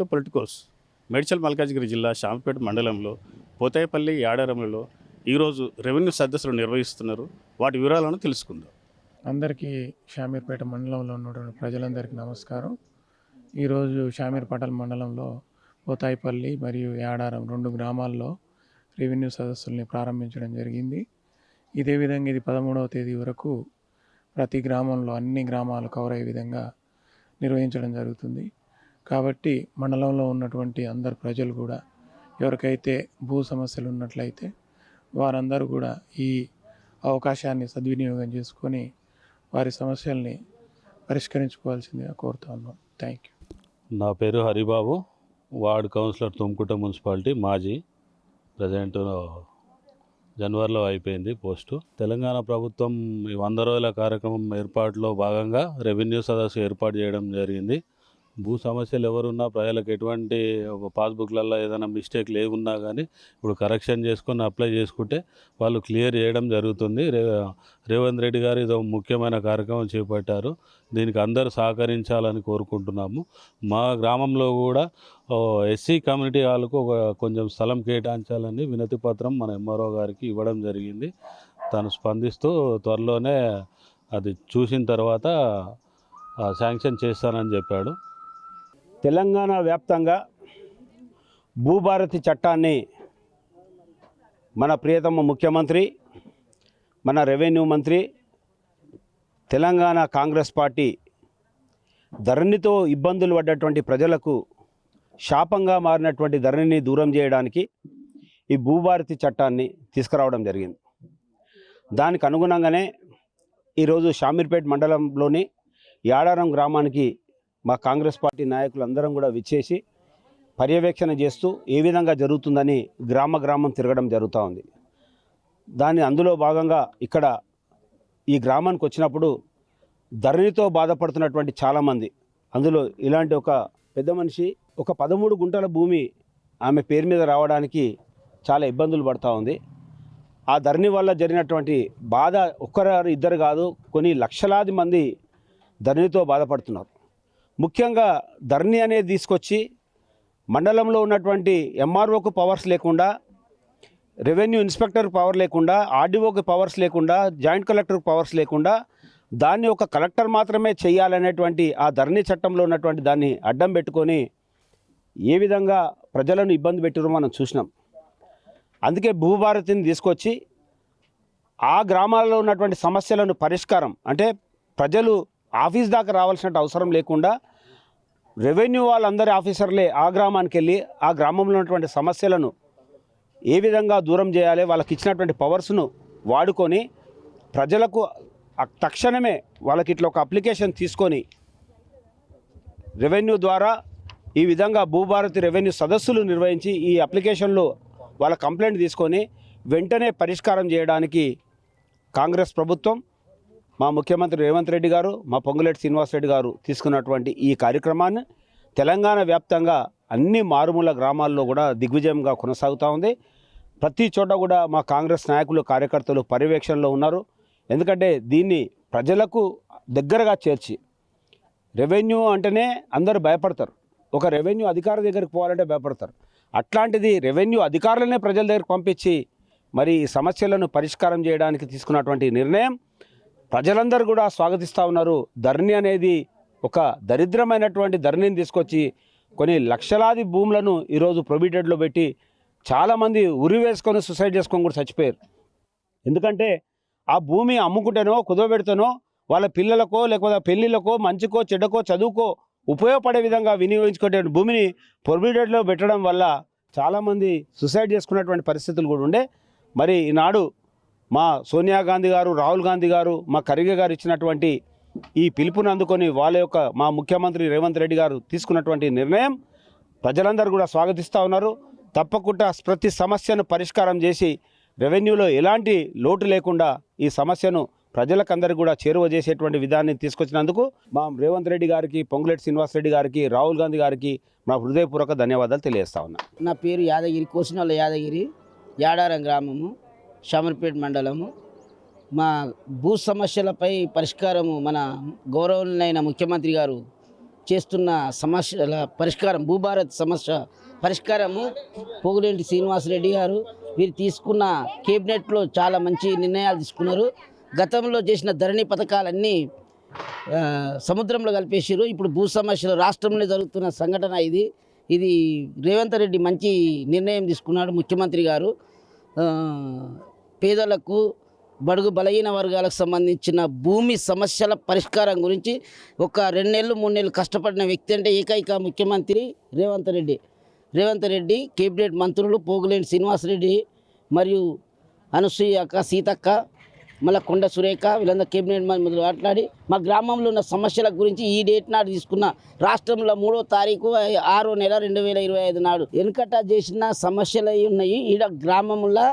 To Politicos Medchal Malkajgiri జిల్లా శాంపేట మండలంలో పోతాయపల్లి యాడారంలో ఈరోజు రెవెన్యూ సదస్సులు నిర్వహిస్తున్నారు. వాటి వివరాలను తెలుసుకుందాం. అందరికీ షామీర్పేట మండలంలో ఉన్నటువంటి ప్రజలందరికీ నమస్కారం. ఈరోజు షామీర్పటల్ మండలంలో పోతాయిపల్లి మరియు యాడారం రెండు గ్రామాల్లో రెవెన్యూ సదస్సుల్ని ప్రారంభించడం జరిగింది. ఇదే విధంగా ఇది పదమూడవ తేదీ వరకు ప్రతి గ్రామంలో అన్ని గ్రామాలు కవర్ అయ్యే విధంగా నిర్వహించడం జరుగుతుంది. కాబట్టి మండలంలో ఉన్నటువంటి అందరు ప్రజలు కూడా ఎవరికైతే భూ సమస్యలు ఉన్నట్లయితే వారందరూ కూడా ఈ అవకాశాన్ని సద్వినియోగం చేసుకొని వారి సమస్యల్ని పరిష్కరించుకోవాల్సిందిగా కోరుతా ఉన్నాం. థ్యాంక్ యూ నా పేరు Haribabu. Ward councillor Tumkuta municipality మాజీ ప్రజెంట్ జనవరిలో అయిపోయింది పోస్టు. తెలంగాణ ప్రభుత్వం ఈ వంద రోజుల కార్యక్రమం ఏర్పాటులో భాగంగా రెవెన్యూ సదస్సు ఏర్పాటు చేయడం జరిగింది. భూ సమస్యలు ఎవరున్నా ప్రజలకు ఎటువంటి ఒక పాస్బుక్లలో ఏదైనా మిస్టేక్ లేవున్నా కానీ ఇప్పుడు కరెక్షన్ చేసుకొని అప్లై చేసుకుంటే వాళ్ళు క్లియర్ చేయడం జరుగుతుంది. రే రేవంత్ రెడ్డి గారు ఇది ఒక ముఖ్యమైన కార్యక్రమం చేపట్టారు. దీనికి అందరూ సహకరించాలని కోరుకుంటున్నాము. మా గ్రామంలో కూడా ఎస్సీ కమ్యూనిటీ వాళ్ళకు ఒక కొంచెం స్థలం కేటాయించాలని వినతి పత్రం మన ఎంఆర్ఓ గారికి ఇవ్వడం జరిగింది. తను స్పందిస్తూ త్వరలోనే అది చూసిన తర్వాత శాంక్షన్ చేస్తానని చెప్పాడు. తెలంగాణ వ్యాప్తంగా భూభారతి చట్టాన్ని మన ప్రియతమ ముఖ్యమంత్రి మన రెవెన్యూ మంత్రి తెలంగాణ కాంగ్రెస్ పార్టీ ధరణితో ఇబ్బందులు పడ్డటువంటి ప్రజలకు శాపంగా మారినటువంటి ధరణిని దూరం చేయడానికి ఈ భూభారతి చట్టాన్ని తీసుకురావడం జరిగింది. దానికి అనుగుణంగానే ఈరోజు షామీర్పేట్ మండలంలోని యాడారం గ్రామానికి మా కాంగ్రెస్ పార్టీ నాయకులు అందరం కూడా విచ్చేసి పర్యవేక్షణ చేస్తూ ఏ విధంగా జరుగుతుందని గ్రామ గ్రామం తిరగడం జరుగుతూ ఉంది. దాని అందులో భాగంగా ఇక్కడ ఈ గ్రామానికి వచ్చినప్పుడు ధరణితో బాధపడుతున్నటువంటి చాలామంది. అందులో ఇలాంటి ఒక పెద్ద మనిషి ఒక పదమూడు గుంటల భూమి ఆమె పేరు మీద రావడానికి చాలా ఇబ్బందులు పడుతూ ఉంది. ఆ ధరణి వల్ల జరిగినటువంటి బాధ ఒక్కరు ఇద్దరు కాదు కొన్ని లక్షలాది మంది ధరణితో బాధపడుతున్నారు. ముఖ్యంగా ధరణి అనేది తీసుకొచ్చి మండలంలో ఉన్నటువంటి ఎంఆర్ఓకు పవర్స్ లేకుండా రెవెన్యూ ఇన్స్పెక్టర్ పవర్ లేకుండా ఆర్డీఓకి పవర్స్ లేకుండా జాయింట్ కలెక్టర్ పవర్స్ లేకుండా దాన్ని ఒక కలెక్టర్ మాత్రమే చేయాలనేటువంటి ఆ ధరణి చట్టంలో ఉన్నటువంటి దాన్ని అడ్డం పెట్టుకొని ఏ విధంగా ప్రజలను ఇబ్బంది పెట్టారో మనం చూసినాం. అందుకే భూభారతిని తీసుకొచ్చి ఆ గ్రామాల్లో ఉన్నటువంటి సమస్యలను పరిష్కారం అంటే ప్రజలు ఆఫీస్ దాకా రావాల్సిన అవసరం లేకుండా రెవెన్యూ వాళ్ళందరి ఆఫీసర్లే ఆ గ్రామానికి వెళ్ళి ఆ గ్రామంలో ఉన్నటువంటి సమస్యలను ఏ విధంగా దూరం చేయాలి వాళ్ళకి ఇచ్చినటువంటి పవర్స్ను వాడుకొని ప్రజలకు తక్షణమే వాళ్ళకి ఇట్లా ఒక అప్లికేషన్ తీసుకొని రెవెన్యూ ద్వారా ఈ విధంగా భూభారతి రెవెన్యూ సదస్సులు నిర్వహించి ఈ అప్లికేషన్లో వాళ్ళ కంప్లైంట్ తీసుకొని వెంటనే పరిష్కారం చేయడానికి కాంగ్రెస్ ప్రభుత్వం మా ముఖ్యమంత్రి రేవంత్ రెడ్డి గారు మా పొంగులేటి శ్రీనివాసరెడ్డి గారు తీసుకున్నటువంటి ఈ కార్యక్రమాన్ని తెలంగాణ వ్యాప్తంగా అన్ని మారుమూల గ్రామాల్లో కూడా దిగ్విజయంగా కొనసాగుతూ ఉంది. ప్రతి చోట కూడా మా కాంగ్రెస్ నాయకులు కార్యకర్తలు పర్యవేక్షణలో ఉన్నారు. ఎందుకంటే దీన్ని ప్రజలకు దగ్గరగా చేర్చి రెవెన్యూ అంటేనే అందరూ భయపడతారు. ఒక రెవెన్యూ అధికారి దగ్గరికి పోవాలంటే భయపడతారు. అట్లాంటిది రెవెన్యూ అధికారులనే ప్రజల దగ్గరకు పంపించి మరి సమస్యలను పరిష్కారం చేయడానికి తీసుకున్నటువంటి నిర్ణయం ప్రజలందరూ కూడా స్వాగతిస్తూ ఉన్నారు. ధరణి అనేది ఒక దరిద్రమైనటువంటి ధరణిని తీసుకొచ్చి కొన్ని లక్షలాది భూములను ఈరోజు ప్రొబిటెడ్లో పెట్టి చాలామంది ఉరి వేసుకొని సుసైడ్ చేసుకొని కూడా చచ్చిపోయారు. ఎందుకంటే ఆ భూమి అమ్ముకుంటేనో కుదవబెడితేనో వాళ్ళ పిల్లలకో లేకపోతే పెళ్ళిళ్ళకో మంచికో చెడ్డకో చదువుకో ఉపయోగపడే విధంగా వినియోగించుకునే భూమిని ప్రొబిటెడ్లో పెట్టడం వల్ల చాలామంది సుసైడ్ చేసుకున్నటువంటి పరిస్థితులు కూడా ఉండే. మరి ఈనాడు మా సోనియా గాంధీ గారు రాహుల్ గాంధీ గారు మా ఖర్గే గారు ఇచ్చినటువంటి ఈ పిలుపుని అందుకొని వాళ్ళ యొక్క మా ముఖ్యమంత్రి రేవంత్ రెడ్డి గారు తీసుకున్నటువంటి నిర్ణయం ప్రజలందరూ కూడా స్వాగతిస్తూ ఉన్నారు. తప్పకుండా ప్రతి సమస్యను పరిష్కారం చేసి రెవెన్యూలో ఎలాంటి లోటు లేకుండా ఈ సమస్యను ప్రజలకందరికీ కూడా చేరువ చేసేటువంటి విధాన్ని తీసుకొచ్చినందుకు మా రేవంత్ రెడ్డి గారికి పొంగులేటి శ్రీనివాస్ రెడ్డి గారికి రాహుల్ గాంధీ గారికి మా హృదయపూర్వక ధన్యవాదాలు తెలియజేస్తా ఉన్నా. నా పేరు యాదగిరి కోసినోళ్ళ యాదగిరి యాడారం గ్రామము. షామర్పేట్ మండలము. మా భూ సమస్యలపై పరిష్కారము మన గౌరవనైన ముఖ్యమంత్రి గారు చేస్తున్న సమస్యల పరిష్కారం భూభారత్ సమస్య పరిష్కారము పోగులేంటి శ్రీనివాసరెడ్డి గారు. వీరు తీసుకున్న కేబినెట్లో చాలా మంచి నిర్ణయాలు తీసుకున్నారు. గతంలో చేసిన ధరణి పథకాలన్నీ సముద్రంలో కలిపేసారు ఇప్పుడు భూ సమస్యలు రాష్ట్రంలో జరుగుతున్న సంఘటన ఇది. ఇది రేవంత్ రెడ్డి మంచి నిర్ణయం తీసుకున్నాడు ముఖ్యమంత్రి గారు. పేదలకు బడుగు బలహీన వర్గాలకు సంబంధించిన భూమి సమస్యల పరిష్కారం గురించి ఒక రెండు నెలలు మూడు నెలలు కష్టపడిన వ్యక్తి అంటే ఏకైక ముఖ్యమంత్రి రేవంత్ రెడ్డి. రేవంత్ రెడ్డి కేబినెట్ మంత్రులు పోగులేని శ్రీనివాసరెడ్డి మరియు అనసూయ అక్క సీతక్క మళ్ళీ కొండ సురేఖ వీళ్ళందరూ కేబినెట్ మంత్రులు మాట్లాడి మా గ్రామంలో ఉన్న సమస్యల గురించి ఈ డేట్ నాడు తీసుకున్న రాష్ట్రంలో మూడో తారీఖు ఆరో నెల రెండు వేల ఇరవై ఐదు నాడు వెనుకట చేసిన సమస్యలు అయి ఉన్నాయి. ఈడ గ్రామంలో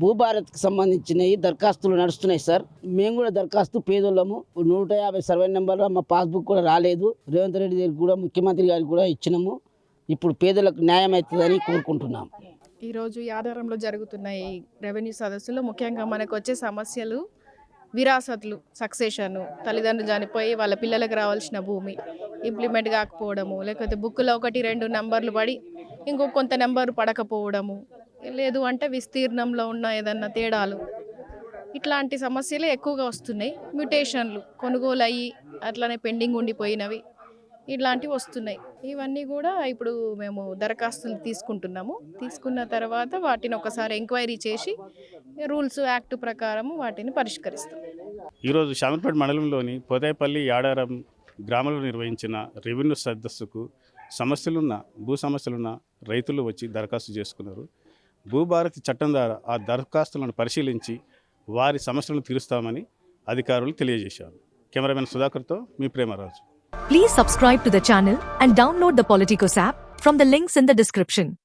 భూభారత్కి సంబంధించినవి దరఖాస్తులు నడుస్తున్నాయి సార్. మేము కూడా దరఖాస్తు పేదోళ్ళము. నూట యాభై సర్వే నెంబర్లో మా పాస్బుక్ కూడా రాలేదు. రేవంత్ రెడ్డి గారికి కూడా ముఖ్యమంత్రి గారికి కూడా ఇచ్చినాము. ఇప్పుడు పేదలకు న్యాయం అవుతుందని కోరుకుంటున్నాం. ఈరోజు యాదారంలో జరుగుతున్న ఈ రెవెన్యూ సదస్సులో ముఖ్యంగా మనకు వచ్చే సమస్యలు విరాసత్లు సక్సెషన్ తల్లిదండ్రులు చనిపోయి వాళ్ళ పిల్లలకు రావాల్సిన భూమి ఇంప్లిమెంట్ కాకపోవడము లేకపోతే బుక్లో ఒకటి రెండు నెంబర్లు పడి ఇంకో కొంత నెంబర్ పడకపోవడము లేదు అంటే విస్తీర్ణంలో ఉన్న ఏదన్నా తేడాలు. ఇట్లాంటి సమస్యలే ఎక్కువగా వస్తున్నాయి. మ్యూటేషన్లు కొనుగోలు అయ్యి అట్లనే పెండింగ్ ఉండిపోయినవి ఇట్లాంటివి వస్తున్నాయి. ఇవన్నీ కూడా ఇప్పుడు మేము దరఖాస్తులు తీసుకుంటున్నాము. తీసుకున్న తర్వాత వాటిని ఒకసారి ఎంక్వైరీ చేసి రూల్స్ యాక్ట్ ప్రకారము వాటిని పరిష్కరిస్తాం. ఈరోజు శామర్పేట మండలంలోని పోతేపల్లి యాడారం గ్రామంలో నిర్వహించిన రెవెన్యూ సదస్సుకు సమస్యలున్న భూ సమస్యలున్న రైతులు వచ్చి దరఖాస్తు చేసుకున్నారు. భూభారతి చట్టం ద్వారా ఆ దరఖాస్తులను పరిశీలించి వారి సమస్యలను తీరుస్తామని అధికారులు తెలియజేశారు. కెమెరామెన్ సుధాకర్తో మీ Premaraju. Please subscribe to the channel and download the Politicos app from the links in the description